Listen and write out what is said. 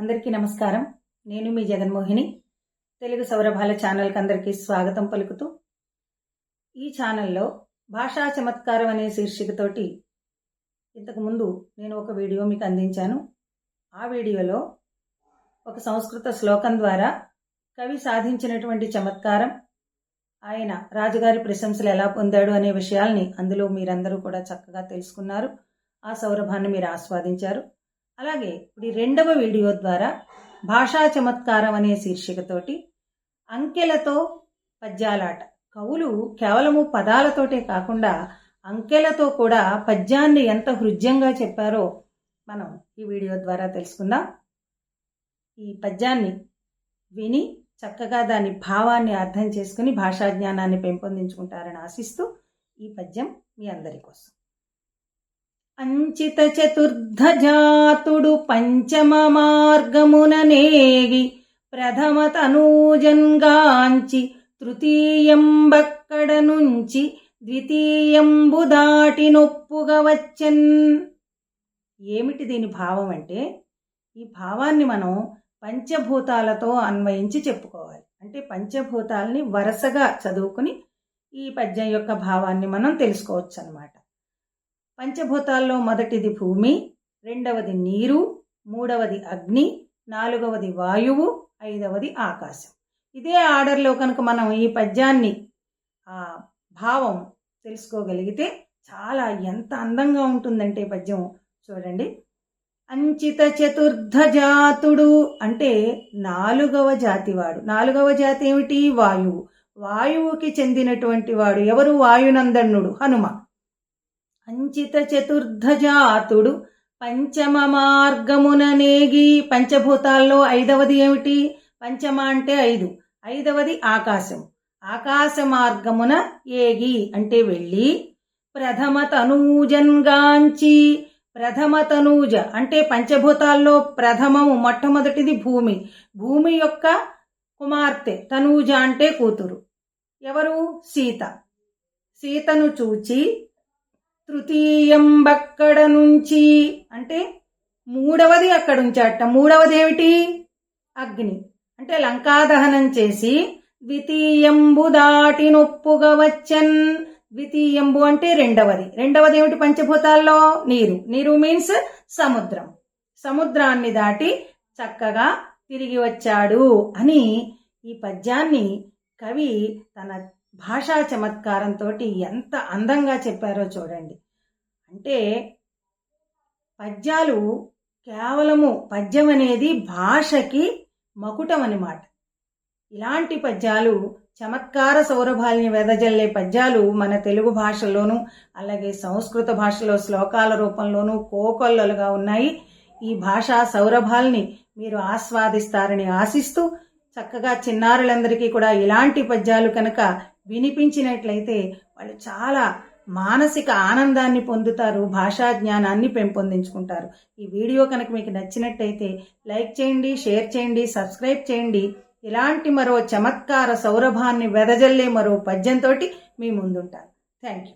అందరికీ నమస్కారం. నేను మీ జగన్మోహిని. తెలుగు సౌరభాల ఛానల్కి అందరికీ స్వాగతం పలుకుతూ ఈ ఛానల్లో భాషా చమత్కారం అనే శీర్షికతోటి ఇంతకుముందు నేను ఒక వీడియో మీకు అందించాను. ఆ వీడియోలో ఒక సంస్కృత శ్లోకం ద్వారా కవి సాధించినటువంటి చమత్కారం ఆయన రాజుగారి ప్రశంసలు ఎలా పొందాడు అనే విషయాల్ని అందులో మీరందరూ కూడా చక్కగా తెలుసుకున్నారు. ఆ సౌరభాన్ని మీరు ఆస్వాదించారు. అలాగే ఇప్పుడు ఈ రెండవ వీడియో ద్వారా భాషా చమత్కారం అనే శీర్షికతోటి అంకెలతో పద్యాలాట. కవులు కేవలము పదాలతోటే కాకుండా అంకెలతో కూడా పద్యాన్ని ఎంత హృద్యంగా చెప్పారో మనం ఈ వీడియో ద్వారా తెలుసుకుందాం. ఈ పద్యాన్ని విని చక్కగా దాని భావాన్ని అర్థం చేసుకుని భాషా జ్ఞానాన్ని పెంపొందించుకుంటారని ఆశిస్తూ ఈ పద్యం మీ అందరి కోసం. అంచిత చతుర్ధజాతుడు పంచమ మార్గమున నేగి ప్రథమ తనూజన్గాంచి తృతీయంబక్కడ నుంచి ద్వితీయంబు దాటి నొప్పుగా వచ్చన్ ఏమిటి దీని భావం అంటే ఈ భావాన్ని మనం పంచభూతాలతో అన్వయించి చెప్పుకోవాలి. అంటే పంచభూతాలని వరుసగా చదువుకుని ఈ పద్యం యొక్క భావాన్ని మనం తెలుసుకోవచ్చు అన్నమాట పంచభూతాల్లో మొదటిది భూమి రెండవది నీరు మూడవది అగ్ని నాలుగవది వాయువు ఐదవది ఆకాశం. ఇదే ఆర్డర్లో కనుక మనం ఈ పద్యాన్ని ఆ భావం తెలుసుకోగలిగితే చాలా ఎంత అందంగా ఉంటుందంటే పద్యం చూడండి. అంచిత చతుర్థ జాతుడు అంటే నాలుగవ జాతివాడు. నాలుగవ జాతి ఏమిటి? వాయువు. వాయువుకి చెందినటువంటి వాడు ఎవరు? వాయునందనుడు హనుమ. అంచిత చతుర్ధజాతుడు పంచమ మార్గమున నేగి పంచభూతాల్లో ఐదవది ఏమిటి? పంచమ అంటే ఐదు. ఐదవది ఆకాశం. ఆకాశ మార్గమున ఏగి అంటే వెళ్ళి ప్రథమ తనూజన్గాంచి ప్రథమ తనూజ అంటే పంచభూతాల్లో ప్రథమము మొట్టమొదటిది భూమి. భూమి యొక్క కుమార్తె తనూజ అంటే కూతురు. ఎవరు? సీత. సీతను చూచి తృతీయంబక్కడ నుంచి అంటే మూడవది అక్కడ ఉంచాట మూడవది ఏమిటి అగ్ని. అంటే లంకాదహనం చేసి ద్వితీయంబు దాటి నొప్పుగా వచ్చన్ ద్వితీయంబు అంటే రెండవది. రెండవది ఏమిటి పంచభూతాల్లో? నీరు. నీరు మీన్స్ సముద్రం. సముద్రాన్ని దాటి చక్కగా తిరిగి వచ్చాడు అని ఈ పద్యాన్ని కవి తన భాషా చమత్కారంతో ఎంత అందంగా చెప్పారో చూడండి. అంటే పద్యాలు కేవలము పద్యం అనేది భాషకి మకుటం అనమాట ఇలాంటి పద్యాలు చమత్కార సౌరభాల్ని వెదజల్లే పద్యాలు మన తెలుగు భాషలోను అలాగే సంస్కృత భాషలో శ్లోకాల రూపంలోనూ కోకొల్లలుగా ఉన్నాయి. ఈ భాషా సౌరభాల్ని మీరు ఆస్వాదిస్తారని ఆశిస్తూ చక్కగా చిన్నారులందరికీ కూడా ఇలాంటి పద్యాలు కనుక వినిపించినట్లయితే వాళ్ళు చాలా మానసిక ఆనందాన్ని పొందుతారు భాషా జ్ఞానాన్ని పెంపొందించుకుంటారు ఈ వీడియో కనుక మీకు నచ్చినట్టయితే లైక్ చేయండి షేర్ చేయండి సబ్స్క్రైబ్ చేయండి. ఇలాంటి మరో చమత్కార సౌరభాన్ని వెదజల్లే మరో పద్యంతో మీ ముందుంటాను. Thank you